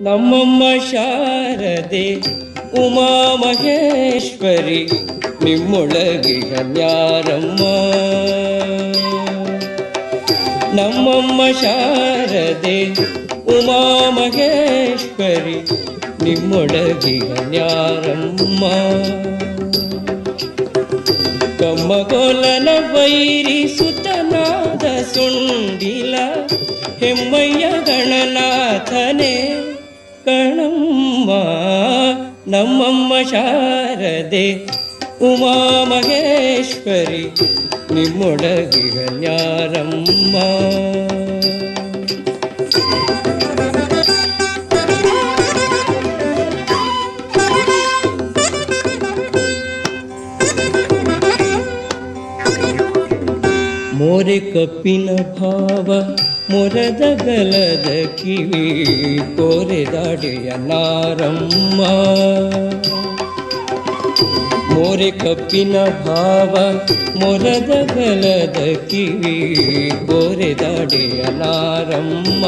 ನಮ್ಮಮ್ಮ ಶಾರದೆ ಉಮಾ ಮಹೇಶ್ವರಿ, ನಿಮ್ಮೊಳಗೆ ನ್ಯಾರಮ್ಮ ನಮ್ಮಮ್ಮ ಶಾರದೆ ಉಮಾ ಮಹೇಶ್ವರಿ ನಿಮ್ಮೊಳಗಿಗ ನ್ಯಾರಮ್ಮ ವೈರಿ ಸುತನಾದ ಸುಂಡಿಲ, ಹೆಮ್ಮಯ್ಯ ಗಣನಾಥನೇ. ಕಣಮ್ಮ ನಮ್ಮಮ್ಮ ಶಾರದೆ ಉಮಾ ಮಹೇಶ್ವರಿ ನಿಮ್ಮೊಡಗಿಗ ನ್ಯಾರಮ್ಮ ಮೋರೆ ಕಪ್ಪಿನ ಭಾವ ಮೊರದ ಗಲದ ಕಿವಿ ಕೋರೆದಾಡೆಯ ನಾರಮ್ಮ ಮೋರೆ ಕಪ್ಪಿನ ಭಾವ ಮೊರದ ಗಲದ ಕಿವಿ ಕೋರೆದಾಡೆಯ ನಾರಮ್ಮ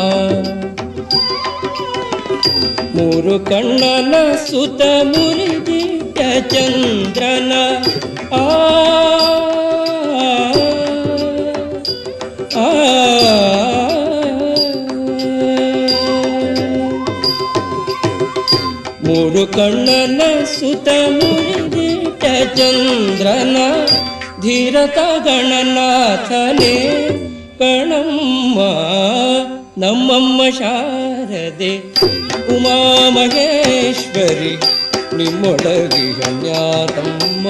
ಮೂರು ಕಣ್ಣನ ಸುತ ಮುರಿದಿಟ್ಟ ಚಂದ್ರನ ಮೂರು ಕಣ್ಣನ ಸುತ ಮುರಿದಿಟ್ಟ ಚಂದ್ರನ ಧೀರತ ಗಣನಾಥನೇ ಕಣಮ್ಮ ನಮ್ಮಮ್ಮ ಶಾರದೆ. ಉಮಾ ಮಹೇಶ್ವರಿ ನಿಮ್ಮೊಡಗಿಗ ನ್ಯಾತಮ್ಮ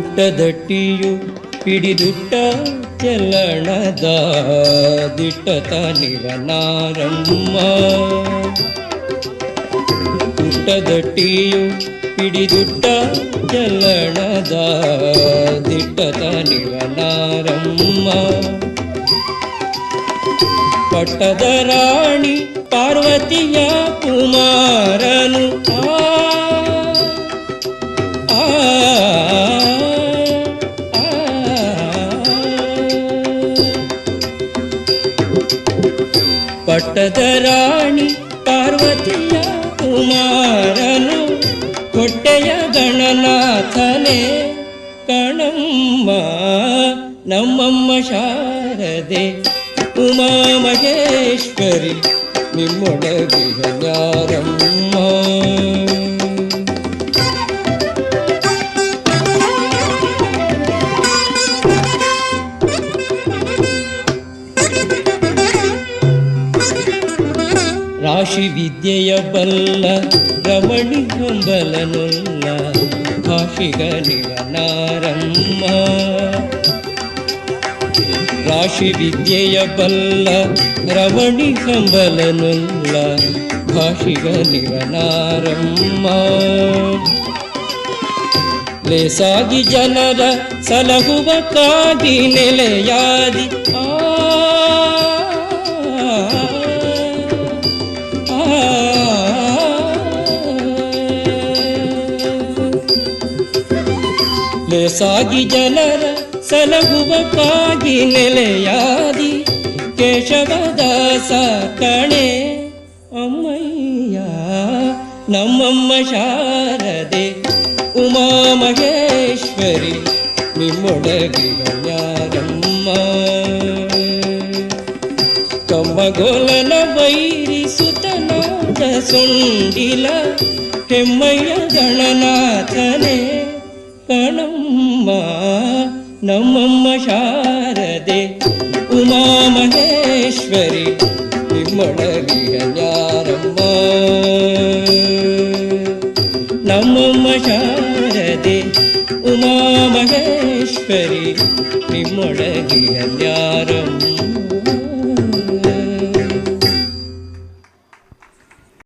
ಉಟ್ಟದಟ್ಟಿಯು ಹಿಡಿದುಟ್ಟ ಚೆಲ್ಲಣದ ದಿಟ್ಟತ ನಿವನಾರಮ್ಮ ಹುಟ್ಟದಟ್ಟಿಯು ಹಿಡಿದುಟ್ಟ ಚಲಣದ ದಿಟ್ಟತ ನಿವನಾರಮ್ಮ ಪಟ್ಟದ ರಾಣಿ ಪಾರ್ವತಿಯ ಕುಮಾರನು ಆ ಪಟ್ಟದ ರಾಣಿ ಪಾರ್ವತಿಯ ಕುಮಾರನು ಹೊಟ್ಟೆಯ ಗಣನಾಥನೇ. ಕಣಮ್ಮ ನಮ್ಮಮ್ಮ ಶಾರದೆ ಉಮಾ ಮಹೇಶ್ವರಿ ನಿಮ್ಮೊಳಗಿಗ ಯಾರಮ್ಮ? ರಾಶಿ ವಿದ್ಯೆಯ ಬಲ್ಲ ರಮಣಿ ಹಂಬಲನುಲ್ಲ ಭಾಷಿಗನಿವ ನಾರಮ್ಮ ರಾಶಿ ವಿದ್ಯೆಯ ಬಲ್ಲ ರಮಣಿ ಹಂಬಲನುಲ್ಲ ಭಾಷಿಗನಿವ ನಾರಮ್ಮ ಲೇಸಾಗಿ ಜನರ ಸಲಹುವಕ್ಕಾಗಿ ನೆಲೆಯಾದಿ ಆ ಲೇಸಾಗಿ ಜನರ ಸಲಹುವಕ್ಕಾಗಿ ನೆಲೆಯಾದಿ ಕೇಶವದಾಸ ಕಣೆ ಅಮ್ಮಯ್ಯ, ನಮ್ಮಮ್ಮ ಶಾರದೆ, ಉಮಾ ಮಹೇಶ್ವರಿ ನಿಮ್ಮೊಡಗಿಗ ಯಾರಮ್ಮ? ಕಮ್ಮಗೋಲನ ವೈರಿ ಸುತನಾದ ಸುಂಡಿಲ, ಹೆಮ್ಮಯ್ಯ ಗಣನಾಥನೇ. ಕಣಮ್ಮ ನಮ್ಮಮ್ಮ ಶಾರದೆ ಉಮಾ ಮಹೇಶ್ವರಿ ನಿಮ್ಮೊಡಗಿಯ ಯಾರಮ್ಮ ನಮ್ಮಮ್ಮ ಶಾರದೆ ಉಮಾ ಮಹೇಶ್ವರಿ ನಿಮ್ಮೊಡಗಿಯ ಯಾರಮ್ಮ